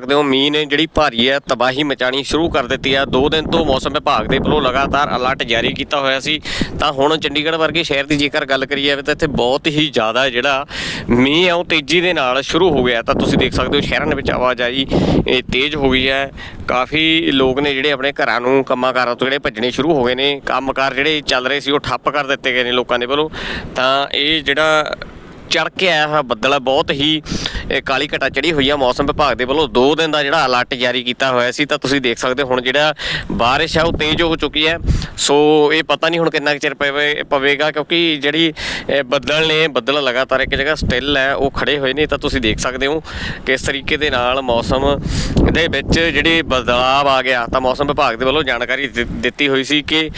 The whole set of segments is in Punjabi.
ਸਕਦੇ ਹੋ। ਮੀਂਹ ਨੇ ਜਿਹੜੀ ਭਾਰੀ ਹੈ ਤਬਾਹੀ ਮਚਾਣੀ ਸ਼ੁਰੂ ਕਰ ਦਿੱਤੀ ਹੈ। ਦੋ ਦਿਨ ਤੋਂ ਮੌਸਮ ਵਿਭਾਗ ਦੇ ਵੱਲੋਂ ਲਗਾਤਾਰ ਅਲਰਟ ਜਾਰੀ ਕੀਤਾ ਹੋਇਆ ਸੀ। ਤਾਂ ਹੁਣ ਚੰਡੀਗੜ੍ਹ ਵਰਗੇ ਸ਼ਹਿਰ ਦੀ ਜੇਕਰ ਗੱਲ ਕਰੀ ਜਾਵੇ ਤਾਂ ਇੱਥੇ ਬਹੁਤ ਹੀ ਜ਼ਿਆਦਾ ਜਿਹੜਾ ਮੀਂਹ ਹੈ ਉਹ ਤੇਜ਼ੀ ਦੇ ਨਾਲ ਸ਼ੁਰੂ ਹੋ ਗਿਆ ਤਾਂ ਤੁਸੀਂ ਦੇਖ ਸਕਦੇ ਹੋ ਸ਼ਹਿਰਾਂ ਦੇ ਵਿੱਚ ਆਵਾਜਾਈ, ਇਹ ਤੇਜ਼ ਹੋ ਗਈ ਹੈ। ਕਾਫੀ ਲੋਕ ਨੇ ਜਿਹੜੇ ਆਪਣੇ ਘਰਾਂ ਨੂੰ ਕੰਮਾਂ ਕਾਰਾਂ ਤੋਂ ਜਿਹੜੇ ਭੱਜਣੇ ਸ਼ੁਰੂ ਹੋ ਗਏ ਨੇ। ਕੰਮਕਾਰ ਜਿਹੜੇ ਚੱਲ ਰਹੇ ਸੀ ਉਹ ਠੱਪ ਕਰ ਦਿੱਤੇ ਗਏ ਨੇ ਲੋਕਾਂ ਦੇ ਵੱਲੋਂ। ਤਾਂ ਇਹ ਜਿਹੜਾ ਚੜ ਕੇ ਆਇਆ ਹੋਇਆ ਬੱਦਲ ਬਹੁਤ ਹੀ ਇਹ ਕਾਲੀ ਘਟਾ ਚੜੀ ਹੋਈ ਆ। ਮੌਸਮ ਵਿਭਾਗ ਦੇ ਵੱਲੋਂ 2 ਦਿਨ ਦਾ ਜਿਹੜਾ ਅਲਰਟ ਜਾਰੀ ਕੀਤਾ ਹੋਇਆ ਸੀ। ਤਾਂ ਤੁਸੀਂ ਦੇਖ ਸਕਦੇ ਹੋ ਹੁਣ ਜਿਹੜਾ ਬਾਰਿਸ਼ ਆ, ਉਹ ਤੇਜ਼ ਹੋ ਚੁੱਕੀ ਹੈ। ਸੋ ਇਹ ਪਤਾ ਨਹੀਂ ਹੁਣ ਕਿੰਨਾ ਕੁ ਚਿਰ ਪਵੇ- ਪਵੇਗਾ, ਕਿਉਂਕਿ ਜਿਹੜੀ ਬੱਦਲ ਨੇ, ਬੱਦਲ ਲਗਾਤਾਰ ਇੱਕ ਜਗ੍ਹਾ ਸਟਿਲ ਹੈ, ਉਹ ਖੜੇ ਹੋਏ ਨੇ। ਤਾਂ ਤੁਸੀਂ ਦੇਖ ਸਕਦੇ ਹੋ ਕਿਸ ਤਰੀਕੇ ਦੇ ਨਾਲ ਮੌਸਮ ਦੇ ਵਿੱਚ ਜਿਹੜੀ ਬਦਲਾਅ ਆ ਗਿਆ। ਤਾਂ ਮੌਸਮ ਵਿਭਾਗ ਦੇ ਵੱਲੋਂ ਜਾਣਕਾਰੀ ਦਿੱਤੀ ਹੋਈ ਸੀ ਕਿ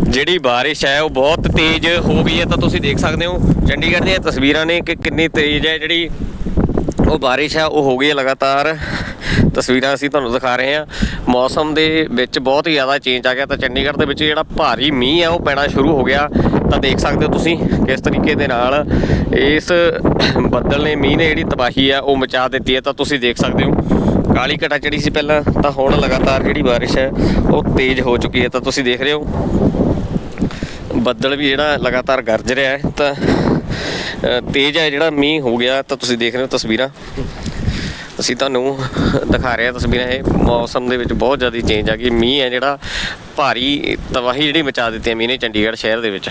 ਜਿਹੜੀ ਬਾਰਿਸ਼ ਹੈ, ਉਹ ਬਹੁਤ ਤੇਜ਼ ਹੋ ਗਈ ਹੈ। ਤਾਂ ਤੁਸੀਂ ਦੇਖ ਸਕਦੇ ਹੋ, ਚੰਡੀਗੜ੍ਹ ਦੀਆਂ ਤਸਵੀਰਾਂ ਨੇ ਕਿ ਕਿੰਨੀ ਤੇਜ਼ ਹੈ ਜਿਹੜੀ ਉਹ ਬਾਰਿਸ਼ ਹੈ ਉਹ ਹੋ ਗਈ ਲਗਾਤਾਰ। ਤਸਵੀਰਾਂ ਅਸੀਂ ਤੁਹਾਨੂੰ ਦਿਖਾ ਰਹੇ ਹਾਂ। ਮੌਸਮ ਦੇ ਵਿੱਚ ਬਹੁਤ ਹੀ ਜ਼ਿਆਦਾ ਚੇਂਜ ਆ ਗਿਆ ਤਾਂ ਚੰਡੀਗੜ੍ਹ ਦੇ ਵਿੱਚ ਜਿਹੜਾ ਭਾਰੀ ਮੀਂਹ ਹੈ ਉਹ ਪੈਣਾ ਸ਼ੁਰੂ ਹੋ ਗਿਆ। ਤਾਂ ਦੇਖ ਸਕਦੇ ਹੋ ਤੁਸੀਂ ਕਿਸ ਤਰੀਕੇ ਦੇ ਨਾਲ ਇਸ ਬੱਦਲ ਨੇ ਮੀਂਹ ਨੇ ਜਿਹੜੀ ਤਬਾਹੀ ਆ, ਉਹ ਮਚਾ ਦਿੱਤੀ ਹੈ। ਤਾਂ ਤੁਸੀਂ ਦੇਖ ਸਕਦੇ ਹੋ, ਕਾਲੀ ਘਟਾ ਚੜੀ ਸੀ ਪਹਿਲਾਂ, ਤਾਂ ਹੁਣ ਲਗਾਤਾਰ ਜਿਹੜੀ ਬਾਰਿਸ਼ ਹੈ, ਉਹ ਤੇਜ਼ ਹੋ ਚੁੱਕੀ ਹੈ। ਤਾਂ ਤੁਸੀਂ ਦੇਖ ਰਹੇ ਹੋ, ਬੱਦਲ ਵੀ ਜਿਹੜਾ ਲਗਾਤਾਰ ਗਰਜ ਰਿਹਾ ਹੈ। ਤਾਂ ਤੇਜ਼ ਹੈ, ਜਿਹੜਾ ਮੀਂਹ ਹੋ ਗਿਆ, ਤਾਂ ਤੁਸੀਂ ਦੇਖ ਰਹੇ ਹੋ ਤਸਵੀਰਾਂ। ਅਸੀਂ ਤੁਹਾਨੂੰ ਦਿਖਾ ਰਹੇ ਹਾਂ ਤਸਵੀਰਾਂ, ਇਹ ਮੌਸਮ ਦੇ ਵਿੱਚ ਬਹੁਤ ਜ਼ਿਆਦਾ ਚੇਂਜ ਆ ਗਈ। ਮੀਂਹ ਹੈ ਜਿਹੜਾ, ਭਾਰੀ ਤਬਾਹੀ ਜਿਹੜੀ ਮਚਾ ਦਿੱਤੀ ਹੈ ਮੀਂਹ ਨੇ ਚੰਡੀਗੜ੍ਹ ਸ਼ਹਿਰ ਦੇ ਵਿੱਚ।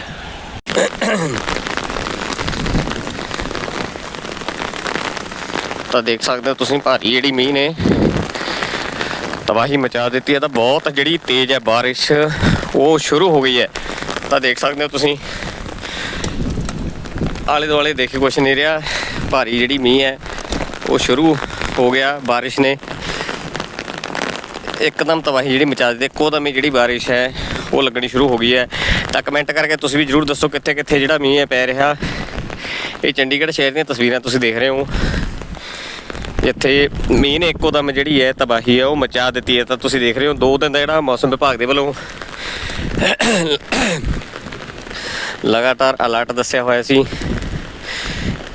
ਤਾਂ ਦੇਖ ਸਕਦੇ ਹੋ ਤੁਸੀਂ, ਭਾਰੀ ਜਿਹੜੀ ਮੀਂਹ ਨੇ, ਤਬਾਹੀ ਮਚਾ ਦਿੱਤੀ ਹੈ। ਤਾਂ ਬਹੁਤ ਜਿਹੜੀ ਤੇਜ਼ ਹੈ ਬਾਰਿਸ਼, ਉਹ ਸ਼ੁਰੂ ਹੋ ਗਈ ਹੈ। ਤਾਂ ਦੇਖ ਸਕਦੇ ਹੋ ਤੁਸੀਂ ਆਲੇ ਦੁਆਲੇ ਦੇਖੇ ਕੁਛ ਨਹੀਂ ਰਿਹਾ। ਭਾਰੀ ਜਿਹੜੀ ਮੀਂਹ ਹੈ, ਉਹ ਸ਼ੁਰੂ ਹੋ ਗਿਆ ਬਾਰਿਸ਼ ਨੇ। ਇੱਕਦਮ ਤਬਾਹੀ ਜਿਹੜੀ ਮਚਾ ਦਿੱਤੀ। ਇੱਕੋ ਦਮ ਹੀ ਜਿਹੜੀ ਬਾਰਿਸ਼ ਹੈ, ਉਹ ਲੱਗਣੀ ਸ਼ੁਰੂ ਹੋ ਗਈ ਹੈ। ਤਾਂ ਕਮੈਂਟ ਕਰਕੇ ਤੁਸੀਂ ਵੀ ਜਰੂਰ ਦੱਸੋ ਕਿੱਥੇ ਕਿੱਥੇ ਜਿਹੜਾ ਮੀਂਹ ਹੈ ਪੈ ਰਿਹਾ। ਇਹ ਚੰਡੀਗੜ੍ਹ ਸ਼ਹਿਰ ਦੀਆਂ ਤਸਵੀਰਾਂ ਤੁਸੀਂ ਦੇਖ ਰਹੇ ਹੋ। ਇੱਥੇ ਮੀਂਹ ਨੇ ਇੱਕੋ ਦਮ ਜਿਹੜੀ ਹੈ ਤਬਾਹੀ ਹੈ, ਉਹ ਮਚਾ ਦਿੱਤੀ ਹੈ। ਤਾਂ ਤੁਸੀਂ ਦੇਖ ਰਹੇ ਹੋ, ਦੋ ਦਿਨ ਦਾ ਜਿਹੜਾ ਮੌਸਮ ਵਿਭਾਗ ਦੇ ਵੱਲੋਂ ਲਗਾਤਾਰ ਅਲਰਟ ਦੱਸਿਆ ਹੋਇਆ ਸੀ।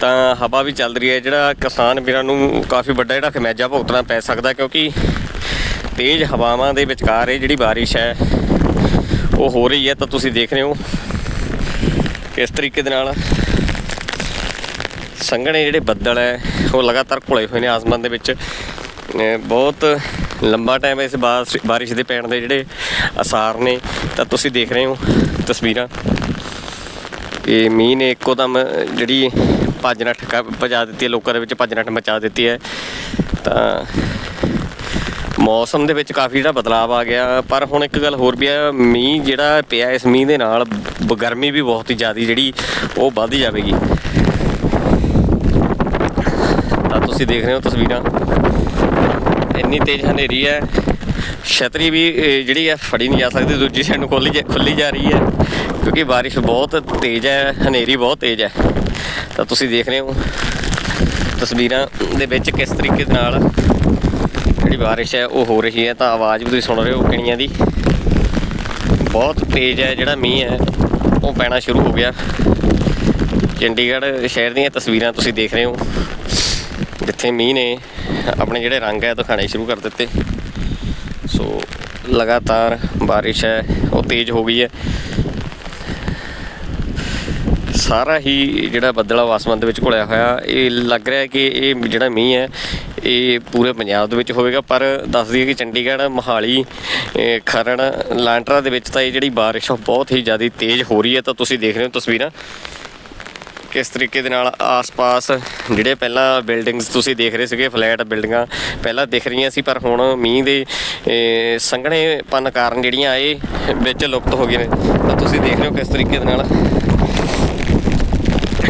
ਤਾਂ ਹਵਾ ਵੀ ਚੱਲ ਰਹੀ ਹੈ। ਜਿਹੜਾ ਕਿਸਾਨ ਵੀਰਾਂ ਨੂੰ ਕਾਫੀ ਵੱਡਾ ਜਿਹੜਾ ਖਮੈਜਾ ਭੁਗਤਣਾ ਪੈ ਸਕਦਾ ਕਿਉਂਕਿ ਤੇਜ਼ ਹਵਾਵਾਂ ਦੇ ਵਿਚਕਾਰ ਇਹ ਜਿਹੜੀ ਬਾਰਿਸ਼ ਹੈ, ਉਹ ਹੋ ਰਹੀ ਹੈ। ਤਾਂ ਤੁਸੀਂ ਦੇਖ ਰਹੇ ਹੋ ਕਿਸ ਤਰੀਕੇ ਦੇ ਨਾਲ ਸੰਘਣੇ ਜਿਹੜੇ ਬੱਦਲ ਹੈ, ਉਹ ਲਗਾਤਾਰ ਘੁਲੇ ਹੋਏ ਨੇ ਆਸਮਾਨ ਦੇ ਵਿੱਚ। ਬਹੁਤ ਲੰਬਾ ਟਾਈਮ ਇਸ ਬਾਰਿਸ਼ ਬਾਰਿਸ਼ ਦੇ ਪੈਣ ਦੇ ਜਿਹੜੇ ਅਸਾਰ ਨੇ। ਤਾਂ ਤੁਸੀਂ ਦੇਖ ਰਹੇ ਹੋ ਤਸਵੀਰਾਂ। ਕਿ ਮੀਂਹ ਨੇ ਇੱਕੋ ਦਮ ਜਿਹੜੀ ਭੱਜ ਨੱਠ ਕ- ਭਜਾ ਦਿੱਤੀ ਹੈ, ਲੋਕਾਂ ਦੇ ਵਿੱਚ ਭੱਜ ਨੱਠ ਮਚਾ ਦਿੱਤੀ ਹੈ। ਤਾਂ ਮੌਸਮ ਦੇ ਵਿੱਚ ਕਾਫੀ ਜਿਹੜਾ ਬਦਲਾਅ ਆ ਗਿਆ। ਪਰ ਹੁਣ ਇੱਕ ਗੱਲ ਹੋਰ ਵੀ ਆ ਮੀਂਹ ਜਿਹੜਾ ਪਿਆ ਇਸ ਮੀਂਹ ਦੇ ਨਾਲ ਗਰਮੀ ਵੀ ਬਹੁਤ ਹੀ ਜ਼ਿਆਦੀ ਜਿਹੜੀ, ਉਹ ਵੱਧ ਜਾਵੇਗੀ। ਤਾਂ ਤੁਸੀਂ ਦੇਖ ਰਹੇ ਹੋ ਤਸਵੀਰਾਂ। ਇੰਨੀ ਤੇਜ਼ ਹਨੇਰੀ ਹੈ। ਛਤਰੀ ਵੀ ਜਿਹੜੀ ਹੈ, ਫੜੀ ਨਹੀਂ ਜਾ ਸਕਦੀ, ਦੂਜੀ ਸਾਈਡ ਨੂੰ ਖੋਲੀ ਜਾ- ਖੁੱਲੀ ਜਾ ਰਹੀ ਹੈ। ਕਿਉਂਕਿ ਬਾਰਿਸ਼ ਬਹੁਤ ਤੇਜ਼ ਹੈ, ਹਨੇਰੀ ਬਹੁਤ ਤੇਜ਼ ਹੈ। ਤਾਂ ਤੁਸੀਂ ਦੇਖ ਰਹੇ ਹੋ ਤਸਵੀਰਾਂ ਦੇ ਵਿੱਚ ਕਿਸ ਤਰੀਕੇ ਦੇ ਨਾਲ ਜਿਹੜੀ ਬਾਰਿਸ਼ ਹੈ, ਉਹ ਹੋ ਰਹੀ ਹੈ। ਤਾਂ ਆਵਾਜ਼ ਵੀ ਤੁਸੀਂ ਸੁਣ ਰਹੇ ਹੋ ਕਿਣੀਆਂ ਦੀ। ਬਹੁਤ ਤੇਜ਼ ਹੈ, ਜਿਹੜਾ ਮੀਂਹ ਹੈ, ਉਹ ਪੈਣਾ ਸ਼ੁਰੂ ਹੋ ਗਿਆ। ਚੰਡੀਗੜ੍ਹ ਸ਼ਹਿਰ ਦੀਆਂ ਤਸਵੀਰਾਂ ਤੁਸੀਂ ਦੇਖ ਰਹੇ ਹੋ, ਜਿੱਥੇ ਮੀਂਹ ਨੇ ਆਪਣੇ ਜਿਹੜੇ ਰੰਗ ਹੈ ਦਿਖਾਣੇ ਸ਼ੁਰੂ ਕਰ ਦਿੱਤੇ। ਸੋ ਲਗਾਤਾਰ ਬਾਰਿਸ਼ ਹੈ, ਉਹ ਤੇਜ਼ ਹੋ ਗਈ ਹੈ। ਸਾਰਾ ਹੀ ਜਿਹੜਾ ਬੱਦਲਾ ਆਸਮਾਨ ਦੇ ਵਿੱਚ ਘੁਲਿਆ ਹੋਇਆ। ਇਹ ਲੱਗ ਰਿਹਾ ਕਿ ਇਹ ਜਿਹੜਾ ਮੀਂਹ ਹੈ ਇਹ ਪੂਰੇ ਪੰਜਾਬ ਦੇ ਵਿੱਚ ਹੋਵੇਗਾ। ਪਰ ਦੱਸ ਦਈਏ ਕਿ ਚੰਡੀਗੜ੍ਹ ਮੋਹਾਲੀ ਖਰੜ ਲਾਂਟਰਾ ਦੇ ਵਿੱਚ ਤਾਂ ਇਹ ਜਿਹੜੀ ਬਾਰਿਸ਼ ਬਹੁਤ ਹੀ ਜ਼ਿਆਦਾ ਤੇਜ਼ ਹੋ ਰਹੀ ਹੈ। ਤਾਂ ਤੁਸੀਂ ਦੇਖ ਰਹੇ ਹੋ ਤਸਵੀਰਾਂ ਕਿਸ ਤਰੀਕੇ ਦੇ ਨਾਲ ਆਸ-ਪਾਸ ਜਿਹੜੇ ਪਹਿਲਾਂ ਬਿਲਡਿੰਗਸ ਤੁਸੀਂ ਦੇਖ ਰਹੇ ਸੀਗੇ ਫਲੈਟ ਬਿਲਡਿੰਗਾਂ ਪਹਿਲਾਂ ਦਿਖ ਰਹੀਆਂ ਸੀ ਪਰ ਹੁਣ ਮੀਂਹ ਦੇ ਇਹ, ਸੰਘਣੇਪਨ ਕਾਰਨ ਜਿਹੜੀਆਂ ਇਹ ਵਿੱਚ ਲੁਪਤ ਹੋ ਗਈਆਂ ਨੇ। ਤਾਂ ਤੁਸੀਂ ਦੇਖ ਰਹੇ ਹੋ ਕਿਸ ਤਰੀਕੇ ਦੇ ਨਾਲ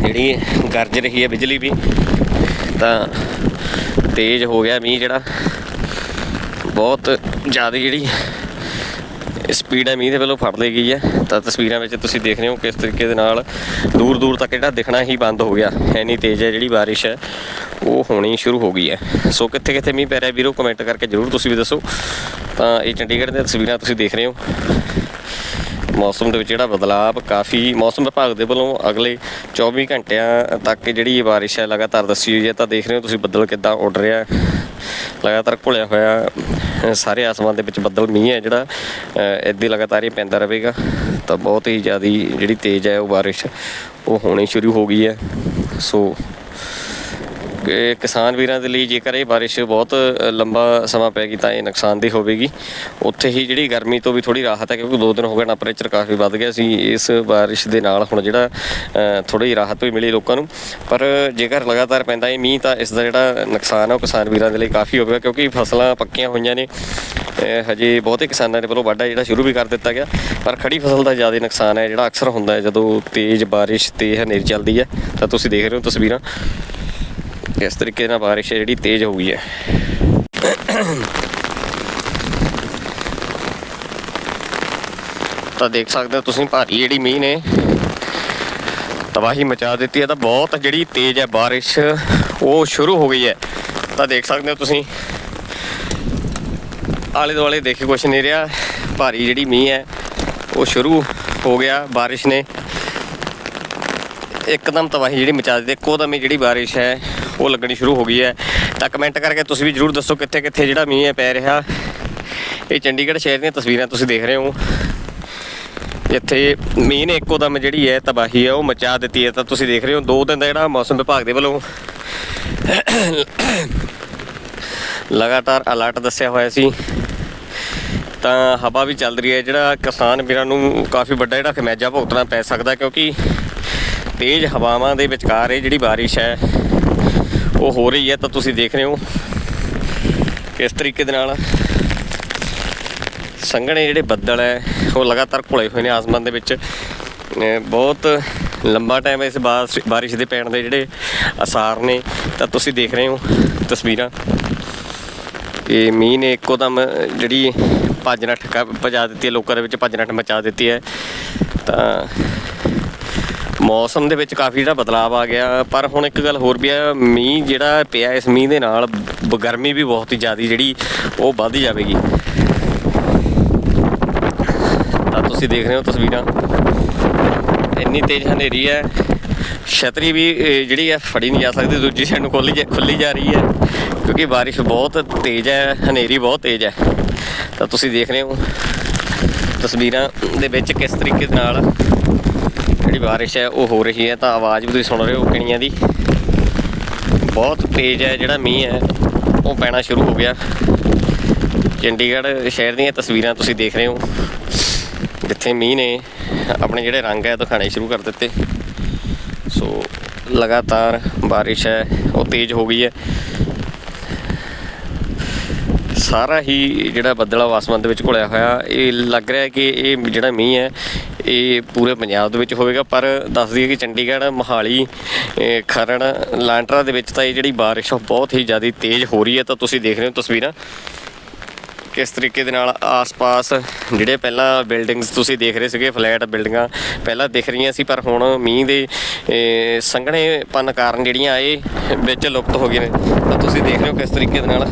ਜਿਹੜੀ ਗਰਜ ਰਹੀ ਹੈ ਬਿਜਲੀ ਵੀ, ਤਾਂ ਤੇਜ਼ ਹੋ ਗਿਆ ਮੀਂਹ ਜਿਹੜਾ। ਬਹੁਤ ਜ਼ਿਆਦਾ ਜਿਹੜੀ ਸਪੀਡ ਹੈ ਮੀਂਹ ਦੇ ਵੱਲੋਂ ਫੜ ਲਈ ਗਈ ਹੈ। ਤਾਂ ਤਸਵੀਰਾਂ ਵਿੱਚ ਤੁਸੀਂ ਦੇਖ ਰਹੇ ਹੋ ਕਿਸ ਤਰੀਕੇ ਦੇ ਨਾਲ ਦੂਰ ਦੂਰ ਤੱਕ ਜਿਹੜਾ ਦਿਖਣਾ ਹੀ ਬੰਦ ਹੋ ਗਿਆ। ਐਨੀ ਤੇਜ਼ ਹੈ ਜਿਹੜੀ ਬਾਰਿਸ਼ ਹੈ, ਉਹ ਹੋਣੀ ਸ਼ੁਰੂ ਹੋ ਗਈ ਹੈ। ਸੋ ਕਿੱਥੇ ਕਿੱਥੇ ਮੀਂਹ ਪੈ ਰਿਹਾ ਵੀਰੋ ਕਮੈਂਟ ਕਰਕੇ ਜਰੂਰ ਤੁਸੀਂ ਵੀ ਦੱਸੋ। ਤਾਂ ਇਹ ਚੰਡੀਗੜ੍ਹ ਦੀਆਂ ਤਸਵੀਰਾਂ ਤੁਸੀਂ ਦੇਖ ਰਹੇ ਹੋ। ਮੌਸਮ ਦੇ ਵਿੱਚ ਜਿਹੜਾ ਬਦਲਾਅ ਕਾਫੀ ਮੌਸਮ ਵਿਭਾਗ ਦੇ ਵੱਲੋਂ ਅਗਲੇ 24 ਘੰਟਿਆਂ ਤੱਕ ਜਿਹੜੀ ਇਹ ਬਾਰਿਸ਼ ਹੈ ਲਗਾਤਾਰ ਦੱਸੀ ਹੋਈ ਹੈ, ਤਾਂ ਦੇਖ ਰਹੇ ਹੋ ਤੁਸੀਂ ਬੱਦਲ ਕਿੱਦਾਂ ਉੱਡ ਰਿਹਾ ਲਗਾਤਾਰ ਘੁਲਿਆ ਹੋਇਆ ਸਾਰੇ ਆਸਮਾਨ ਦੇ ਵਿੱਚ ਬੱਦਲ ਮੀਂਹ ਹੈ ਜਿਹੜਾ ਇੱਦਾਂ ਲਗਾਤਾਰ ਹੀ ਪੈਂਦਾ ਰਹੇਗਾ। ਤਾਂ ਬਹੁਤ ਹੀ ਜ਼ਿਆਦੀ ਜਿਹੜੀ ਤੇਜ਼ ਹੈ ਉਹ ਬਾਰਿਸ਼, ਉਹ ਹੋਣੀ ਸ਼ੁਰੂ ਹੋ ਗਈ ਹੈ। ਸੋ ਕਿਸਾਨ ਵੀਰਾਂ ਦੇ ਲਈ ਜੇਕਰ ਇਹ ਬਾਰਿਸ਼ ਬਹੁਤ ਲੰਬਾ ਸਮਾਂ ਪੈਗੀ ਤਾਂ ਇਹ ਨੁਕਸਾਨਦੇਹ ਹੋਵੇਗੀ। ਉੱਥੇ ਹੀ ਜਿਹੜੀ ਗਰਮੀ ਤੋਂ ਵੀ ਥੋੜੀ ਰਾਹਤ ਹੈ, ਕਿਉਂਕਿ ਦੋ ਦਿਨ ਹੋ ਗਏ ਟੈਂਪਰੇਚਰ ਕਾਫੀ ਵੱਧ ਗਿਆ ਸੀ, ਇਸ ਬਾਰਿਸ਼ ਦੇ ਨਾਲ ਹੁਣ ਜਿਹੜਾ ਥੋੜੀ ਰਾਹਤ ਵੀ ਮਿਲੀ ਲੋਕਾਂ ਨੂੰ। ਪਰ ਜੇਕਰ ਲਗਾਤਾਰ ਪੈਂਦਾ ਇਹ ਮੀਂਹ, ਤਾਂ ਇਸ ਦਾ ਜਿਹੜਾ ਨੁਕਸਾਨ ਹੈ, ਉਹ ਕਿਸਾਨ ਵੀਰਾਂ ਦੇ ਲਈ ਕਾਫੀ ਹੋਵੇਗਾ ਕਿਉਂਕਿ ਫਸਲਾਂ ਪੱਕੀਆਂ ਹੋਈਆਂ ਨੇ। ਹਜੇ ਬਹੁਤੇ ਕਿਸਾਨਾਂ ਦੇ ਵੱਲੋਂ ਵਾਢਾ ਜਿਹੜਾ ਸ਼ੁਰੂ ਵੀ ਕਰ ਦਿੱਤਾ ਗਿਆ, ਪਰ ਖੜੀ ਫਸਲ ਦਾ ਜ਼ਿਆਦਾ ਨੁਕਸਾਨ ਹੈ, ਜਿਹੜਾ ਅਕਸਰ ਹੁੰਦਾ ਹੈ, ਜਦੋਂ ਤੇਜ਼ ਬਾਰਿਸ਼ ਤੇ ਹਨੇਰੀ ਚੱਲਦੀ ਹੈ। ਤਾਂ ਤੁਸੀਂ ਦੇਖ ਰਹੇ ਹੋ ਤਸਵੀਰਾਂ। ਇਸ ਤਰੀਕੇ ਨਾਲ ਬਾਰਿਸ਼ ਜਿਹੜੀ ਤੇਜ਼ ਹੋ ਗਈ ਹੈ। ਤਾਂ ਦੇਖ ਸਕਦੇ ਹੋ ਤੁਸੀਂ ਭਾਰੀ ਜਿਹੜੀ ਮੀਂਹ ਨੇ, ਤਬਾਹੀ ਮਚਾ ਦਿੱਤੀ ਹੈ। ਤਾਂ ਬਹੁਤ ਜਿਹੜੀ ਤੇਜ਼ ਹੈ ਬਾਰਿਸ਼, ਉਹ ਸ਼ੁਰੂ ਹੋ ਗਈ ਹੈ। ਤਾਂ ਦੇਖ ਸਕਦੇ ਹੋ ਤੁਸੀਂ, ਆਲੇ ਦੁਆਲੇ ਦੇਖੇ ਕੁਛ ਨਹੀਂ ਰਿਹਾ। ਭਾਰੀ ਜਿਹੜੀ ਮੀਂਹ ਹੈ, ਉਹ ਸ਼ੁਰੂ ਹੋ ਗਿਆ ਬਾਰਿਸ਼ ਨੇ। ਇੱਕਦਮ ਤਬਾਹੀ ਜਿਹੜੀ ਮਚਾ ਦਿੱਤੀ ਇੱਕੋ ਦਮ ਹੀ ਜਿਹੜੀ ਬਾਰਿਸ਼ ਹੈ ਉਹ ਲੱਗਣੀ ਸ਼ੁਰੂ ਹੋ ਗਈ ਹੈ। ਤਾਂ ਕਮੈਂਟ ਕਰਕੇ ਤੁਸੀਂ ਵੀ ਜਰੂਰ ਦੱਸੋ ਕਿੱਥੇ ਕਿੱਥੇ ਜਿਹੜਾ ਮੀਂਹ ਹੈ ਪੈ ਰਿਹਾ। ਇਹ ਚੰਡੀਗੜ੍ਹ ਸ਼ਹਿਰ ਦੀਆਂ ਤਸਵੀਰਾਂ ਤੁਸੀਂ ਦੇਖ ਰਹੇ ਹੋ। ਜਿੱਥੇ ਮੀਂਹ ਨੇ ਇੱਕੋ ਦਮ ਜਿਹੜੀ ਹੈ ਤਬਾਹੀ ਹੈ, ਉਹ ਮਚਾ ਦਿੱਤੀ ਹੈ। ਤਾਂ ਤੁਸੀਂ ਦੇਖ ਰਹੇ ਹੋ ਦੋ ਦਿਨ ਦਾ ਜਿਹੜਾ ਮੌਸਮ ਵਿਭਾਗ ਦੇ ਵੱਲੋਂ ਲਗਾਤਾਰ ਅਲਰਟ ਦੱਸਿਆ ਹੋਇਆ ਸੀ। ਤਾਂ ਹਵਾ ਵੀ ਚੱਲ ਰਹੀ ਹੈ। ਜਿਹੜਾ ਕਿਸਾਨ ਵੀਰਾਂ ਨੂੰ ਕਾਫੀ ਵੱਡਾ ਜਿਹੜਾ ਖਮੈਜਾ ਭੁਗਤਣਾ ਪੈ ਸਕਦਾ ਕਿਉਂਕਿ ਤੇਜ਼ ਹਵਾਵਾਂ ਦੇ ਵਿਚਕਾਰ ਇਹ ਜਿਹੜੀ ਬਾਰਿਸ਼ ਹੈ ਉਹ ਹੋ ਰਹੀ ਹੈ ਤਾਂ ਤੁਸੀਂ ਦੇਖ ਰਹੇ ਹੋ ਕਿਸ ਤਰੀਕੇ ਦੇ ਨਾਲ ਸੰਘਣੇ ਜਿਹੜੇ ਬੱਦਲ ਹੈ, ਉਹ ਲਗਾਤਾਰ ਘੁਲੇ ਹੋਏ ਨੇ ਆਸਮਾਨ ਦੇ ਵਿੱਚ। ਬਹੁਤ ਲੰਬਾ ਟਾਈਮ ਇਸ ਬਾਰਿਸ਼ ਬਾਰਿਸ਼ ਦੇ ਪੈਣ ਦੇ ਜਿਹੜੇ ਅਸਾਰ ਨੇ। ਤਾਂ ਤੁਸੀਂ ਦੇਖ ਰਹੇ ਹੋ ਤਸਵੀਰਾਂ। ਇਹ ਮੀਂਹ ਨੇ ਇੱਕੋ ਦਮ ਜਿਹੜੀ ਭੱਜ ਨੱਠ ਭਜਾ ਦਿੱਤੀ ਹੈ, ਲੋਕਾਂ ਦੇ ਵਿੱਚ ਭੱਜ ਨੱਠ ਮਚਾ ਦਿੱਤੀ ਹੈ। ਤਾਂ ਮੌਸਮ ਦੇ ਵਿੱਚ ਕਾਫੀ ਜਿਹੜਾ ਬਦਲਾਅ ਆ ਗਿਆ, ਪਰ ਹੁਣ ਇੱਕ ਗੱਲ ਹੋਰ ਵੀ ਆ, ਮੀਂਹ ਜਿਹੜਾ ਪਿਆ ਇਸ ਮੀਂਹ ਦੇ ਨਾਲ, ਬ- ਗਰਮੀ ਵੀ ਬਹੁਤ ਹੀ ਜ਼ਿਆਦਾ ਜਿਹੜੀ, ਉਹ ਵੱਧ ਜਾਵੇਗੀ। ਤਾਂ ਤੁਸੀਂ ਦੇਖ ਰਹੇ ਹੋ ਤਸਵੀਰਾਂ। ਇੰਨੀ ਤੇਜ਼ ਹਨੇਰੀ ਹੈ। ਛਤਰੀ ਵੀ ਜਿਹੜੀ ਹੈ, ਫੜੀ ਨਹੀਂ ਜਾ ਸਕਦੀ, ਦੂਜੀ ਸਾਈਡ ਨੂੰ ਖੋਲੀ ਖੁੱਲੀ ਜਾ ਰਹੀ ਹੈ, ਕਿਉਂਕਿ ਬਾਰਿਸ਼ ਬਹੁਤ ਤੇਜ਼ ਹੈ, ਹਨੇਰੀ ਬਹੁਤ ਤੇਜ਼ ਹੈ। ਤਾਂ ਤੁਸੀਂ ਦੇਖ ਰਹੇ ਹੋ ਤਸਵੀਰਾਂ ਦੇ ਵਿੱਚ ਕਿਸ ਤਰੀਕੇ ਦੇ ਨਾਲ ਜਿਹੜੀ ਬਾਰਿਸ਼ ਹੈ, ਉਹ ਹੋ ਰਹੀ ਹੈ, ਤਾਂ ਆਵਾਜ਼ ਵੀ ਤੁਸੀਂ ਸੁਣ ਰਹੇ ਹੋ ਕਿਣੀਆਂ ਦੀ। ਬਹੁਤ ਤੇਜ਼ ਹੈ ਜਿਹੜਾ ਮੀਂਹ ਹੈ, ਉਹ ਪੈਣਾ ਸ਼ੁਰੂ ਹੋ ਗਿਆ। ਚੰਡੀਗੜ੍ਹ ਸ਼ਹਿਰ ਦੀਆਂ ਤਸਵੀਰਾਂ ਤੁਸੀਂ ਦੇਖ ਰਹੇ ਹੋ, ਜਿੱਥੇ ਮੀਂਹ ਨੇ ਆਪਣੇ ਜਿਹੜੇ ਰੰਗ ਹੈ ਦਿਖਾਣੇ ਸ਼ੁਰੂ ਕਰ ਦਿੱਤੇ। ਸੋ ਲਗਾਤਾਰ ਬਾਰਿਸ਼ ਹੈ, ਉਹ ਤੇਜ਼ ਹੋ ਗਈ ਹੈ। ਸਾਰਾ ਹੀ ਜਿਹੜਾ ਬੱਦਲਾ ਉਹ ਆਸਮਾਨ ਦੇ ਵਿੱਚ ਘੁਲਿਆ ਹੋਇਆ। ਇਹ ਲੱਗ ਰਿਹਾ ਕਿ ਇਹ ਜਿਹੜਾ ਮੀਂਹ ਹੈ ਇਹ ਪੂਰੇ ਪੰਜਾਬ ਦੇ ਵਿੱਚ ਹੋਵੇਗਾ, ਪਰ ਦੱਸ ਦਈਏ ਕਿ ਚੰਡੀਗੜ੍ਹ, ਮੋਹਾਲੀ ਖਰੜ, ਲਾਂਟਰਾ ਦੇ ਵਿੱਚ ਤਾਂ ਇਹ ਜਿਹੜੀ ਬਾਰਿਸ਼ ਆ ਬਹੁਤ ਹੀ ਜ਼ਿਆਦਾ ਤੇਜ਼ ਹੋ ਰਹੀ ਹੈ। ਤਾਂ ਤੁਸੀਂ ਦੇਖ ਰਹੇ ਹੋ ਤਸਵੀਰਾਂ। ਕਿਸ ਤਰੀਕੇ ਦੇ ਨਾਲ ਆਸ-ਪਾਸ ਜਿਹੜੇ ਪਹਿਲਾਂ ਬਿਲਡਿੰਗਸ ਤੁਸੀਂ ਦੇਖ ਰਹੇ ਸੀਗੇ, ਫਲੈਟ ਬਿਲਡਿੰਗਾਂ ਪਹਿਲਾਂ ਦਿਖ ਰਹੀਆਂ ਸੀ, ਪਰ ਹੁਣ ਮੀਂਹ ਦੇ ਸੰਘਣੇਪਨ ਕਾਰਨ ਜਿਹੜੀਆਂ ਇਹ ਵਿੱਚ ਲੁਪਤ ਹੋ ਗਈਆਂ ਨੇ। ਤਾਂ ਤੁਸੀਂ ਦੇਖ ਰਹੇ ਹੋ ਕਿਸ ਤਰੀਕੇ ਦੇ ਨਾਲ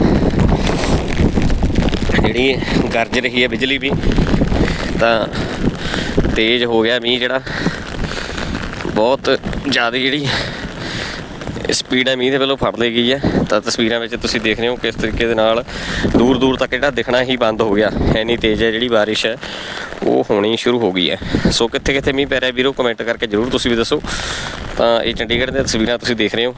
ਜਿਹੜੀ ਗਰਜ ਰਹੀ ਹੈ ਬਿਜਲੀ ਵੀ। ਤਾਂ ਤੇਜ਼ ਹੋ ਗਿਆ ਮੀਂਹ ਜਿਹੜਾ। ਬਹੁਤ ਜ਼ਿਆਦਾ ਜਿਹੜੀ ਸਪੀਡ ਹੈ ਮੀਂਹ ਦੇ ਵੱਲੋਂ ਫੜ ਲਈ ਗਈ ਹੈ। ਤਾਂ ਤਸਵੀਰਾਂ ਵਿੱਚ ਤੁਸੀਂ ਦੇਖ ਰਹੇ ਹੋ ਕਿਸ ਤਰੀਕੇ ਦੇ ਨਾਲ ਦੂਰ ਦੂਰ ਤੱਕ ਜਿਹੜਾ ਦਿਖਣਾ ਹੀ ਬੰਦ ਹੋ ਗਿਆ। ਐਨੀ ਤੇਜ਼ ਹੈ ਜਿਹੜੀ ਬਾਰਿਸ਼ ਹੈ, ਉਹ ਹੋਣੀ ਸ਼ੁਰੂ ਹੋ ਗਈ ਹੈ। ਸੋ ਕਿੱਥੇ ਕਿੱਥੇ ਮੀਂਹ ਪੈ ਰਿਹਾ ਵੀਰੋ ਕਮੈਂਟ ਕਰਕੇ ਜਰੂਰ ਤੁਸੀਂ ਵੀ ਦੱਸੋ। ਤਾਂ ਇਹ ਚੰਡੀਗੜ੍ਹ ਦੀਆਂ ਤਸਵੀਰਾਂ ਤੁਸੀਂ ਦੇਖ ਰਹੇ ਹੋ।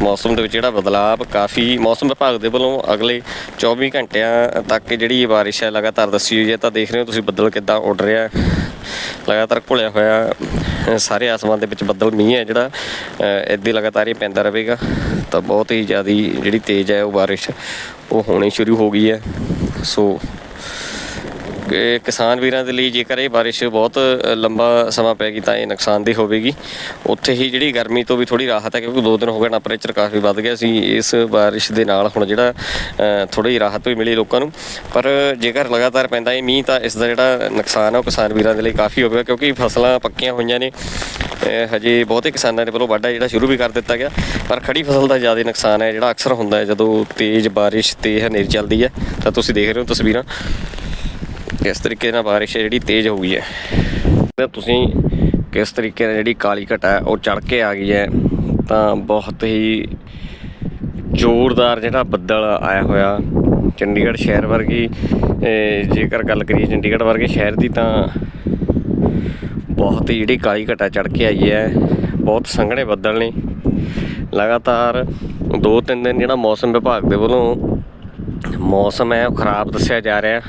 ਮੌਸਮ ਦੇ ਵਿੱਚ ਜਿਹੜਾ ਬਦਲਾਅ ਕਾਫੀ ਮੌਸਮ ਵਿਭਾਗ ਦੇ ਵੱਲੋਂ ਅਗਲੇ 24 ਘੰਟਿਆਂ ਤੱਕ ਜਿਹੜੀ ਇਹ ਬਾਰਿਸ਼ ਹੈ ਲਗਾਤਾਰ ਦੱਸੀ ਹੋਈ ਹੈ, ਤਾਂ ਦੇਖ ਰਹੇ ਹੋ ਤੁਸੀਂ ਬੱਦਲ ਕਿੱਦਾਂ ਉੱਡ ਰਿਹਾ ਲਗਾਤਾਰ ਘੁਲਿਆ ਹੋਇਆ ਸਾਰੇ ਆਸਮਾਨ ਦੇ ਵਿੱਚ ਬੱਦਲ ਮੀਂਹ ਹੈ ਜਿਹੜਾ ਇੱਦਾਂ ਲਗਾਤਾਰ ਹੀ ਪੈਂਦਾ ਰਹੇਗਾ। ਤਾਂ ਬਹੁਤ ਹੀ ਜ਼ਿਆਦੀ ਜਿਹੜੀ ਤੇਜ਼ ਹੈ ਉਹ ਬਾਰਿਸ਼, ਉਹ ਹੋਣੀ ਸ਼ੁਰੂ ਹੋ ਗਈ ਹੈ। ਸੋ ਕਿ ਕਿਸਾਨ ਵੀਰਾਂ ਦੇ ਲਈ ਜੇਕਰ ਇਹ ਬਾਰਿਸ਼ ਬਹੁਤ ਲੰਬਾ ਸਮਾਂ ਪੈਗੀ ਤਾਂ ਇਹ ਨੁਕਸਾਨਦੇਹ ਹੋਵੇਗੀ। ਉੱਥੇ ਹੀ ਜਿਹੜੀ ਗਰਮੀ ਤੋਂ ਵੀ ਥੋੜੀ ਰਾਹਤ ਹੈ, ਕਿਉਂਕਿ ਦੋ ਦਿਨ ਹੋ ਗਏ ਟੈਂਪਰੇਚਰ ਕਾਫੀ ਵੱਧ ਗਿਆ ਸੀ ਇਸ ਬਾਰਿਸ਼ ਦੇ ਨਾਲ ਹੁਣ ਜਿਹੜਾ ਥੋੜੀ ਰਾਹਤ ਵੀ ਮਿਲੀ ਲੋਕਾਂ ਨੂੰ। ਪਰ ਜੇਕਰ ਲਗਾਤਾਰ ਪੈਂਦਾ ਇਹ ਮੀਂਹ ਤਾਂ ਇਸ ਦਾ ਜਿਹੜਾ ਨੁਕਸਾਨ ਹੈ, ਉਹ ਕਿਸਾਨ ਵੀਰਾਂ ਦੇ ਲਈ ਕਾਫੀ ਹੋਵੇਗਾ, ਕਿਉਂਕਿ ਫਸਲਾਂ ਪੱਕੀਆਂ ਹੋਈਆਂ ਨੇ। ਹਜੇ ਬਹੁਤੇ ਕਿਸਾਨਾਂ ਦੇ ਵੱਲੋਂ ਵਾਢਾ ਜਿਹੜਾ ਸ਼ੁਰੂ ਵੀ ਕਰ ਦਿੱਤਾ ਗਿਆ, ਪਰ ਖੜੀ ਫਸਲ ਦਾ ਜ਼ਿਆਦਾ ਨੁਕਸਾਨ ਹੈ, ਜਿਹੜਾ ਅਕਸਰ ਹੁੰਦਾ ਹੈ, ਜਦੋਂ ਤੇਜ਼ ਬਾਰਿਸ਼ ਤੇ ਹਨੇਰੀ ਚੱਲਦੀ ਹੈ। ਤਾਂ ਤੁਸੀਂ ਦੇਖ ਰਹੇ ਹੋ ਤਸਵੀਰਾਂ। ਕਿਸ ਤਰੀਕੇ ਨਾਲ ਬਾਰਿਸ਼ ਹੈ ਜਿਹੜੀ ਤੇਜ਼ ਹੋ ਗਈ ਹੈ? ਤੇ ਤੁਸੀਂ ਕਿਸ ਤਰੀਕੇ ਨਾਲ ਜਿਹੜੀ ਕਾਲੀ ਘਟਾ ਉਹ ਚੜ ਕੇ ਆ ਗਈ ਹੈ? ਤਾਂ ਬਹੁਤ ਹੀ ਜ਼ੋਰਦਾਰ ਜਿਹੜਾ ਬੱਦਲ ਆਇਆ ਹੋਇਆ ਚੰਡੀਗੜ੍ਹ ਸ਼ਹਿਰ ਵਰਗੀ ਜੇਕਰ ਗੱਲ ਕਰੀਏ ਚੰਡੀਗੜ੍ਹ ਵਰਗੇ ਸ਼ਹਿਰ ਦੀ, ਤਾਂ ਬਹੁਤ ਹੀ ਜਿਹੜੀ ਕਾਲੀ ਘਟਾ ਚੜ ਕੇ ਆਈ ਹੈ। ਬਹੁਤ ਸੰਘਣੇ ਬੱਦਲ ਨੇ। ਲਗਾਤਾਰ ਦੋ ਤਿੰਨ ਦਿਨ ਜਿਹੜਾ ਮੌਸਮ ਵਿਭਾਗ ਦੇ ਵੱਲੋਂ ਮੌਸਮ ਹੈ, ਉਹ ਖਰਾਬ ਦੱਸਿਆ ਜਾ ਰਿਹਾ।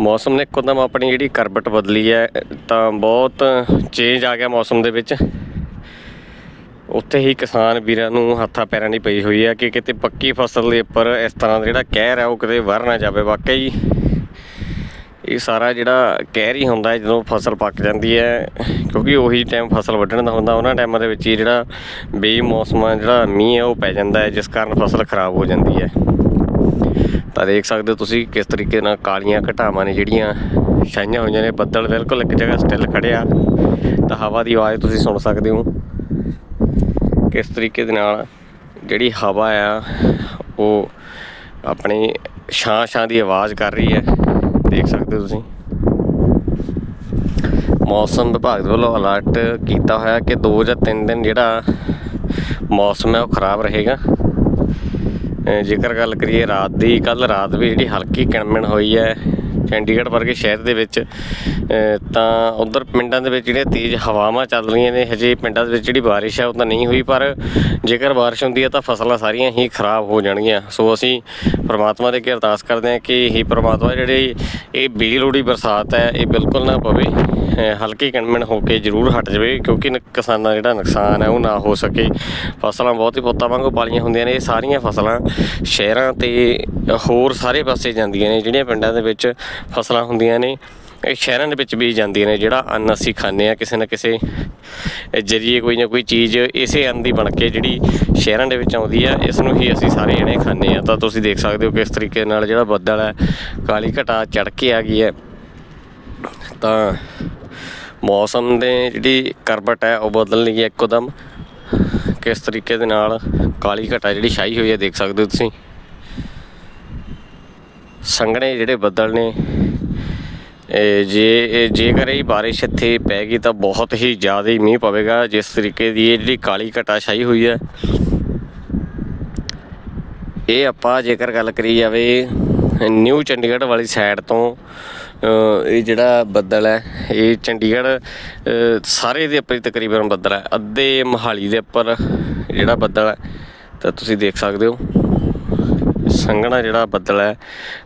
ਮੌਸਮ ਨੇ ਇੱਕਦਮ ਆਪਣੀ ਜਿਹੜੀ ਕਰਬਟ ਬਦਲੀ ਹੈ, ਤਾਂ ਬਹੁਤ ਚੇਂਜ ਆ ਗਿਆ ਮੌਸਮ ਦੇ ਵਿੱਚ। ਉੱਥੇ ਹੀ ਕਿਸਾਨ ਵੀਰਾਂ ਨੂੰ ਹੱਥਾਂ ਪੈਰਾਂ ਦੀ ਪਈ ਹੋਈ ਹੈ ਕਿ ਕਿਤੇ ਪੱਕੀ ਫਸਲ ਦੇ ਉੱਪਰ ਇਸ ਤਰ੍ਹਾਂ ਦਾ ਜਿਹੜਾ ਕਹਿਰ ਹੈ ਉਹ ਕਿਤੇ ਵਰ ਨਾ ਜਾਵੇ। ਵਾਕਈ ਇਹ ਸਾਰਾ ਜਿਹੜਾ ਕਹਿਰ ਹੀ ਹੁੰਦਾ ਜਦੋਂ ਫਸਲ ਪੱਕ ਜਾਂਦੀ ਹੈ, ਕਿਉਂਕਿ ਉਹੀ ਟਾਈਮ ਫਸਲ ਵੱਢਣ ਦਾ ਹੁੰਦਾ, ਉਹਨਾਂ ਟਾਈਮਾਂ ਦੇ ਵਿੱਚ ਹੀ ਜਿਹੜਾ ਬੇਮੌਸਮਾ ਜਿਹੜਾ ਮੀਂਹ ਹੈ, ਉਹ ਪੈ ਜਾਂਦਾ ਹੈ, ਜਿਸ ਕਾਰਨ ਫਸਲ ਖਰਾਬ ਹੋ ਜਾਂਦੀ ਹੈ। ਤਾਂ ਦੇਖ ਸਕਦੇ ਹੋ ਤੁਸੀਂ ਕਿਸ ਤਰੀਕੇ ਨਾਲ ਕਾਲੀਆਂ ਘਟਾਵਾਂ ਨੇ ਜਿਹੜੀਆਂ ਛਾਈਆਂ ਹੋਈਆਂ ਨੇ। ਬੱਦਲ ਬਿਲਕੁਲ ਇੱਕ ਜਗ੍ਹਾ ਸਟਿਲ ਖੜਿਆ ਤਾਂ ਹਵਾ ਦੀ ਆਵਾਜ਼ ਤੁਸੀਂ ਸੁਣ ਸਕਦੇ ਹੋ। ਕਿਸ ਤਰੀਕੇ ਦੇ ਨਾਲ ਜਿਹੜੀ ਹਵਾ ਆ, ਉਹ ਆਪਣੀ ਛਾਂ ਛਾਂ ਦੀ ਆਵਾਜ਼ ਕਰ ਰਹੀ ਹੈ। ਦੇਖ ਸਕਦੇ ਹੋ ਤੁਸੀਂ। ਮੌਸਮ ਵਿਭਾਗ ਦੇ ਵੱਲੋਂ ਅਲਰਟ ਕੀਤਾ ਹੋਇਆ ਕਿ 2 ਜਾਂ 3 ਦਿਨ ਜਿਹੜਾ ਮੌਸਮ ਹੈ, ਉਹ ਖਰਾਬ ਰਹੇਗਾ। ਜੇਕਰ ਗੱਲ ਕਰੀਏ ਰਾਤ ਦੀ ਕੱਲ ਰਾਤ ਵੀ ਜਿਹੜੀ ਹਲਕੀ ਕਿਣਮਣ ਹੋਈ ਹੈ ਚੰਡੀਗੜ੍ਹ ਵਰਗੇ ਸ਼ਹਿਰ ਦੇ ਵਿੱਚ ਤਾਂ ਉਧਰ ਪਿੰਡਾਂ ਦੇ ਵਿੱਚ ਜਿਹੜੀਆਂ ਤੇਜ਼ ਹਵਾਵਾਂ ਚੱਲ ਰਹੀਆਂ ਨੇ, ਹਜੇ ਪਿੰਡਾਂ ਦੇ ਵਿੱਚ ਜਿਹੜੀ ਬਾਰਿਸ਼ ਹੈ ਉਹ ਤਾਂ ਨਹੀਂ ਹੋਈ, ਪਰ ਜੇਕਰ ਬਾਰਿਸ਼ ਹੁੰਦੀ ਹੈ ਤਾਂ ਫਸਲਾਂ ਸਾਰੀਆਂ ਹੀ ਖਰਾਬ ਹੋ ਜਾਣਗੀਆਂ। ਸੋ ਅਸੀਂ ਪ੍ਰਮਾਤਮਾ ਦੇ ਅੱਗੇ ਅਰਦਾਸ ਕਰਦੇ ਹਾਂ ਕਿ ਇਹ ਪ੍ਰਮਾਤਮਾ ਜਿਹੜੀ ਇਹ ਬੇਲੋੜੀ ਬਰਸਾਤ ਹੈ, ਇਹ ਬਿਲਕੁਲ ਨਾ ਪਵੇ। ਹਲਕੀ ਕਣਮਣ ਹੋ ਕੇ ਜ਼ਰੂਰ ਹਟ ਜਾਵੇ, ਕਿਉਂਕਿ ਕਿਸਾਨਾਂ ਦਾ ਜਿਹੜਾ ਨੁਕਸਾਨ ਹੈ, ਉਹ ਨਾ ਹੋ ਸਕੇ। ਫਸਲਾਂ ਬਹੁਤ ਹੀ ਪੁੱਤਾਂ ਵਾਂਗੂ ਪਾਲੀਆਂ ਹੁੰਦੀਆਂ ਨੇ, ਇਹ ਸਾਰੀਆਂ ਫਸਲਾਂ ਸ਼ਹਿਰਾਂ ਤੇ ਹੋਰ ਸਾਰੇ ਪਾਸੇ ਜਾਂਦੀਆਂ ਨੇ, ਜਿਹੜੀਆਂ ਪਿੰਡਾਂ ਦੇ ਵਿੱਚ ਫਸਲਾਂ ਹੁੰਦੀਆਂ ਨੇ, ਇਹ ਸ਼ਹਿਰਾਂ ਦੇ ਵਿੱਚ ਵੀ ਜਾਂਦੀਆਂ ਨੇ, ਜਿਹੜਾ ਅੰਨ ਅਸੀਂ ਖਾਂਦੇ ਆ ਕਿਸੇ ਨਾ ਕਿਸੇ ਜਰੀਏ ਕੋਈ ਨਾ ਕੋਈ ਚੀਜ਼ ਇਸੇ ਅੰਨ ਦੀ ਬਣ ਕੇ ਜਿਹੜੀ ਸ਼ਹਿਰਾਂ ਦੇ ਵਿੱਚ ਆਉਂਦੀ ਆ, ਇਸ ਨੂੰ ਹੀ ਅਸੀਂ ਸਾਰੇ ਜਣੇ ਖਾਂਦੇ ਆ ਤਾਂ ਤੁਸੀਂ ਦੇਖ ਸਕਦੇ ਹੋ ਕਿਸ ਤਰੀਕੇ ਨਾਲ ਜਿਹੜਾ ਬੱਦਲ ਹੈ, ਕਾਲੀ ਘਟਾ ਚੜ ਕੇ ਆ ਗਈ ਹੈ। ਤਾਂ ਮੌਸਮ ਦੇ ਜਿਹੜੀ ਕਰਬਟ ਹੈ, ਉਹ ਬਦਲ ਲਈ ਹੈ ਇੱਕੋਦਮ। ਕਿਸ ਤਰੀਕੇ ਦੇ ਨਾਲ ਕਾਲੀ ਘਟਾ ਜਿਹੜੀ ਛਾਈ ਹੋਈ ਹੈ, ਦੇਖ ਸਕਦੇ ਹੋ ਤੁਸੀਂ। ਸੰਘਣੇ ਜਿਹੜੇ ਬੱਦਲ ਨੇ ਜੇ ਜੇਕਰ ਇਹ ਬਾਰਿਸ਼ ਇੱਥੇ ਪੈ ਗਈ ਤਾਂ ਬਹੁਤ ਹੀ ਜ਼ਿਆਦਾ ਹੀ ਮੀਂਹ ਪਵੇਗਾ। ਜਿਸ ਤਰੀਕੇ ਦੀ ਇਹ ਜਿਹੜੀ ਕਾਲੀ ਘਟਾ ਛਾਈ ਹੋਈ ਹੈ, ਇਹ ਆਪਾਂ ਜੇਕਰ ਗੱਲ ਕਰੀ ਜਾਵੇ, ਨਿਊ ਚੰਡੀਗੜ੍ਹ ਵਾਲੀ ਸਾਈਡ ਤੋਂ ਇਹ ਜਿਹੜਾ ਬੱਦਲ ਹੈ, ਇਹ ਚੰਡੀਗੜ੍ਹ ਸਾਰੇ ਦੇ ਉੱਪਰ ਹੀ ਤਕਰੀਬਨ ਬੱਦਲ ਹੈ। ਅੱਧੇ ਮਹਾਲੀ ਦੇ ਉੱਪਰ ਜਿਹੜਾ ਬੱਦਲ ਹੈ, ਤਾਂ ਤੁਸੀਂ ਦੇਖ ਸਕਦੇ ਹੋ। ਸੰਘਣਾ ਜਿਹੜਾ ਬੱਦਲ ਹੈ,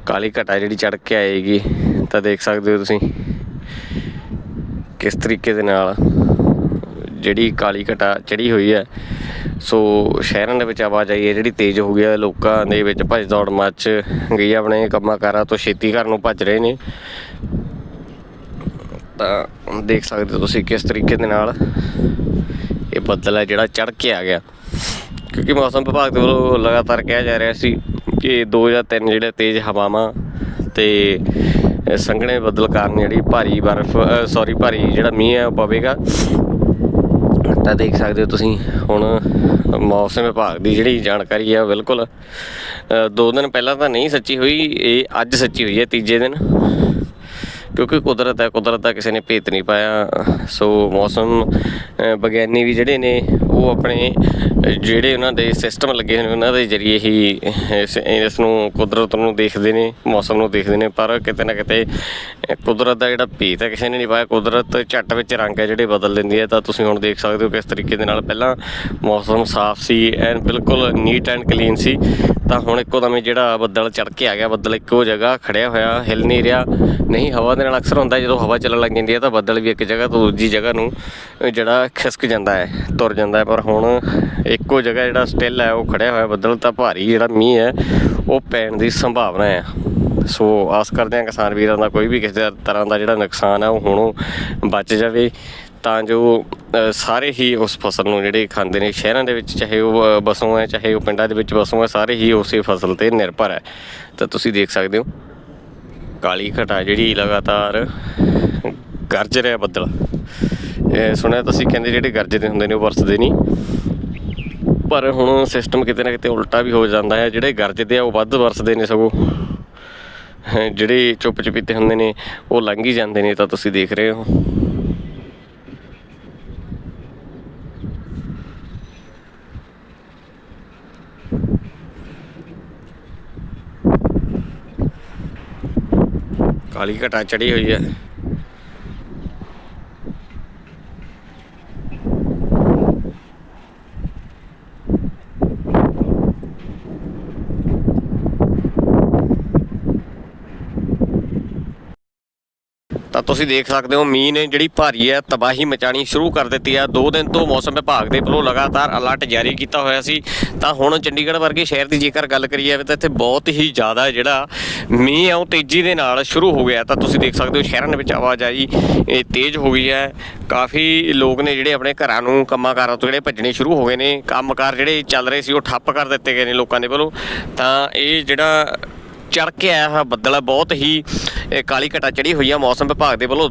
ਕਾਲੀ ਘਟਾ ਜਿਹੜੀ ਚੜ ਕੇ ਆਏਗੀ, ਤਾਂ ਦੇਖ ਸਕਦੇ ਹੋ ਤੁਸੀਂ ਕਿਸ ਤਰੀਕੇ ਦੇ ਨਾਲ ਜਿਹੜੀ ਕਾਲੀ ਘਟਾ ਚੜੀ ਹੋਈ ਹੈ। ਸੋ ਸ਼ਹਿਰਾਂ ਦੇ ਵਿੱਚ ਆਵਾਜਾਈ ਹੈ ਜਿਹੜੀ ਤੇਜ਼ ਹੋ ਗਈ ਹੈ ਲੋਕਾਂ ਦੇ ਵਿੱਚ ਭੱਜ ਦੌੜ ਮੱਚ ਗਈ ਹੈ, ਆਪਣੇ ਕੰਮਾਂ ਕਾਰਾਂ ਤੋਂ ਛੇਤੀ ਕਰਨ ਨੂੰ ਭੱਜ ਰਹੇ ਨੇ। ਤਾਂ ਦੇਖ ਸਕਦੇ ਹੋ ਤੁਸੀਂ ਕਿਸ ਤਰੀਕੇ ਦੇ ਨਾਲ ਇਹ ਬੱਦਲ ਹੈ ਜਿਹੜਾ ਚੜ ਕੇ ਆ ਗਿਆ। ਕਿਉਂਕਿ ਮੌਸਮ ਵਿਭਾਗ ਦੇ ਵੱਲੋਂ ਲਗਾਤਾਰ ਕਿਹਾ ਜਾ ਰਿਹਾ ਸੀ ਕਿ ਦੋ ਜਾਂ ਤਿੰਨ ਜਿਹੜੇ ਤੇਜ਼ ਹਵਾਵਾਂ ਤੇ ਸੰਘਣੇ ਬੱਦਲ ਕਾਰਨ ਜਿਹੜੀ ਭਾਰੀ ਬਰਫ਼ ਸੌਰੀ ਭਾਰੀ ਜਿਹੜਾ ਮੀਂਹ ਹੈ ਉਹ ਪਵੇਗਾ। ਤਾਂ ਦੇਖ ਸਕਦੇ ਹੋ ਤੁਸੀਂ ਹੁਣ ਮੌਸਮ ਵਿਭਾਗ ਦੀ ਜਿਹੜੀ ਜਾਣਕਾਰੀ ਹੈ ਉਹ ਬਿਲਕੁਲ ਦੋ ਦਿਨ ਪਹਿਲਾਂ ਤਾਂ ਨਹੀਂ ਸੱਚੀ ਹੋਈ, ਇਹ ਅੱਜ ਸੱਚੀ ਹੋਈ ਹੈ, ਤੀਜੇ ਦਿਨ। ਕਿਉਂਕਿ ਕੁਦਰਤ ਹੈ, ਕੁਦਰਤ ਦਾ ਕਿਸੇ ਨੇ ਭੇਤ ਨਹੀਂ ਪਾਇਆ। ਸੋ ਮੌਸਮ ਵਿਗਿਆਨੀ ਵੀ ਜਿਹੜੇ ਨੇ, ਉਹ ਆਪਣੇ, ਜਿਹੜੇ ਉਹਨਾਂ ਦੇ ਸਿਸਟਮ ਲੱਗੇ ਨੇ, ਉਹਨਾਂ ਦੇ ਜ਼ਰੀਏ ਹੀ, ਇਸ ਇਸ ਨੂੰ ਕੁਦਰਤ ਨੂੰ ਦੇਖਦੇ ਨੇ, ਮੌਸਮ ਨੂੰ ਦੇਖਦੇ ਨੇ। ਪਰ ਕਿਤੇ ਨਾ ਕਿਤੇ ਕੁਦਰਤ ਦਾ ਜਿਹੜਾ ਭੇਤ ਹੈ, ਕਿਸੇ ਨੇ ਨਹੀਂ ਪਾਇਆ। ਕੁਦਰਤ ਝੱਟ ਵਿੱਚ ਰੰਗ ਹੈ, ਜਿਹੜੇ ਬਦਲ ਦਿੰਦੀ ਹੈ। ਤਾਂ ਤੁਸੀਂ ਹੁਣ ਦੇਖ ਸਕਦੇ ਹੋ ਕਿਸ ਤਰੀਕੇ ਦੇ ਨਾਲ ਪਹਿਲਾਂ ਮੌਸਮ ਸਾਫ਼ ਸੀ, ਐਨ ਬਿਲਕੁਲ ਨੀਟ ਐਂਡ ਕਲੀਨ ਸੀ। ਤਾਂ ਹੁਣ ਇੱਕੋ ਦਮ ਜਿਹੜਾ ਬੱਦਲ ਚੜ ਕੇ ਆ ਗਿਆ, ਬੱਦਲ ਇੱਕੋ ਜਗ੍ਹਾ ਖੜਿਆ ਹੋਇਆ, ਹਿਲ ਨਹੀਂ ਰਿਹਾ। ਨਹੀਂ, ਹਵਾ ਦੇ ਨਾਲ ਅਕਸਰ ਹੁੰਦਾ, ਜਦੋਂ ਹਵਾ ਚੱਲਣ ਲੱਗ ਜਾਂਦੀ ਹੈ ਤਾਂ ਬੱਦਲ ਵੀ ਇੱਕ ਜਗ੍ਹਾ ਤੋਂ ਦੂਜੀ ਜਗ੍ਹਾ ਨੂੰ ਜਿਹੜਾ ਖਿਸਕ ਜਾਂਦਾ ਹੈ, ਤੁਰ ਜਾਂਦਾ ਹੈ। ਪਰ ਹੁਣ ਇੱਕੋ ਜਗ੍ਹਾ ਜਿਹੜਾ ਸਟਿਲ ਹੈ, ਉਹ ਖੜਿਆ ਹੋਇਆ ਬੱਦਲ, ਤਾਂ ਭਾਰੀ ਜਿਹੜਾ ਮੀਂਹ ਹੈ, ਉਹ ਪੈਣ ਦੀ ਸੰਭਾਵਨਾ ਹੈ। ਸੋ ਆਸ ਕਰਦੇ ਹਾਂ ਕਿਸਾਨ ਵੀਰਾਂ ਦਾ ਕੋਈ ਵੀ ਕਿਸੇ ਤਰ੍ਹਾਂ ਦਾ ਜਿਹੜਾ ਨੁਕਸਾਨ ਹੈ, ਉਹ ਹੁਣੋਂ ਬਚ ਜਾਵੇ। ਤਾਂ ਜੋ ਸਾਰੇ ਹੀ ਉਸ ਫਸਲ ਨੂੰ ਜਿਹੜੇ ਖਾਂਦੇ ਨੇ ਸ਼ਹਿਰਾਂ ਦੇ ਵਿੱਚ ਚਾਹੇ ਉਹ ਅ, ਬਸੋਂ ਹੈ ਚਾਹੇ ਉਹ ਪਿੰਡਾਂ ਦੇ ਵਿੱਚ ਬਸੋਂ ਹੈ ਸਾਰੇ ਹੀ ਉਸੇ ਫਸਲ ਤੇ ਨਿਰਭਰ ਹੈ। ਤਾਂ ਤੁਸੀਂ ਦੇਖ ਸਕਦੇ ਹੋ ਕਾਲੀ ਘਟਾ ਜਿਹੜੀ ਲਗਾਤਾਰ ਗਰਜ ਰਿਹਾ ਬੱਦਲ। ਇਹ ਸੁਣਿਆ ਤੁਸੀਂ ਕਹਿੰਦੇ ਜਿਹੜੇ ਗਰਜਦੇ ਹੁੰਦੇ ਨੇ ਉਹ ਵਰਸਦੇ ਨਹੀਂ। ਪਰ ਹੁਣ ਸਿਸਟਮ ਕਿਤੇ ਨਾ ਕਿਤੇ ਉਲਟਾ ਵੀ ਹੋ ਜਾਂਦਾ ਹੈ ਜਿਹੜੇ ਗਰਜਦੇ ਆ ਉਹ ਵੱਧ ਵਰਸਦੇ ਨੇ ਸਗੋਂ। ਜਿਹੜੇ ਚੁੱਪ ਚਪੀਤੇ ਹੁੰਦੇ ਨੇ ਉਹ ਲੰਘ ਹੀ ਜਾਂਦੇ ਨੇ ਤਾਂ ਤੁਸੀਂ ਦੇਖ ਰਹੇ ਹੋ। ਕਾਲੀ ਘਟਾ ਚੜੀ ਹੋਈ ਹੈ। ਤੁਸੀਂ ਦੇਖ ਸਕਦੇ ਹੋ, ਮੀਂਹ ਨੇ ਜਿਹੜੀ ਭਾਰੀ ਹੈ ਤਬਾਹੀ ਮਚਾਣੀ ਸ਼ੁਰੂ ਕਰ ਦਿੱਤੀ ਹੈ। ਦੋ ਦਿਨ ਤੋਂ ਮੌਸਮ ਵਿਭਾਗ ਦੇ ਵੱਲੋਂ ਲਗਾਤਾਰ ਅਲਰਟ ਜਾਰੀ ਕੀਤਾ ਹੋਇਆ ਸੀ। ਤਾਂ ਹੁਣ ਚੰਡੀਗੜ੍ਹ ਵਰਗੇ ਸ਼ਹਿਰ ਦੀ ਜੇਕਰ ਗੱਲ ਕਰੀ ਜਾਵੇ ਤਾਂ ਇੱਥੇ ਬਹੁਤ ਹੀ ਜ਼ਿਆਦਾ ਜਿਹੜਾ ਮੀਂਹ ਹੈ, ਉਹ ਤੇਜ਼ੀ ਦੇ ਨਾਲ ਸ਼ੁਰੂ ਹੋ ਗਿਆ ਤਾਂ ਤੁਸੀਂ ਦੇਖ ਸਕਦੇ ਹੋ, ਸ਼ਹਿਰਾਂ ਦੇ ਵਿੱਚ ਆਵਾਜਾਈ ਇਹ ਤੇਜ਼ ਹੋ ਗਈ ਹੈ। ਕਾਫੀ ਲੋਕ ਨੇ ਜਿਹੜੇ ਆਪਣੇ ਘਰਾਂ ਨੂੰ ਕੰਮਾਂ ਕਾਰਾਂ ਤੋਂ ਜਿਹੜੇ ਭੱਜਣੇ ਸ਼ੁਰੂ ਹੋ ਗਏ ਨੇ। ਕੰਮਕਾਰ ਜਿਹੜੇ ਚੱਲ ਰਹੇ ਸੀ, ਉਹ ਠੱਪ ਕਰ ਦਿੱਤੇ ਗਏ ਨੇ ਲੋਕਾਂ ਦੇ ਵੱਲੋਂ। ਤਾਂ ਇਹ ਜਿਹੜਾ ਚੜ ਕੇ ਆਇਆ ਹੋਇਆ ਬੱਦਲ ਬਹੁਤ ਹੀ ਇਹ ਕਾਲੀ ਘਟਾ ਚੜੀ ਹੋਈ ਹੈ ਮੌਸਮ ਵਿਭਾਗ ਦੇ ਵੱਲੋਂ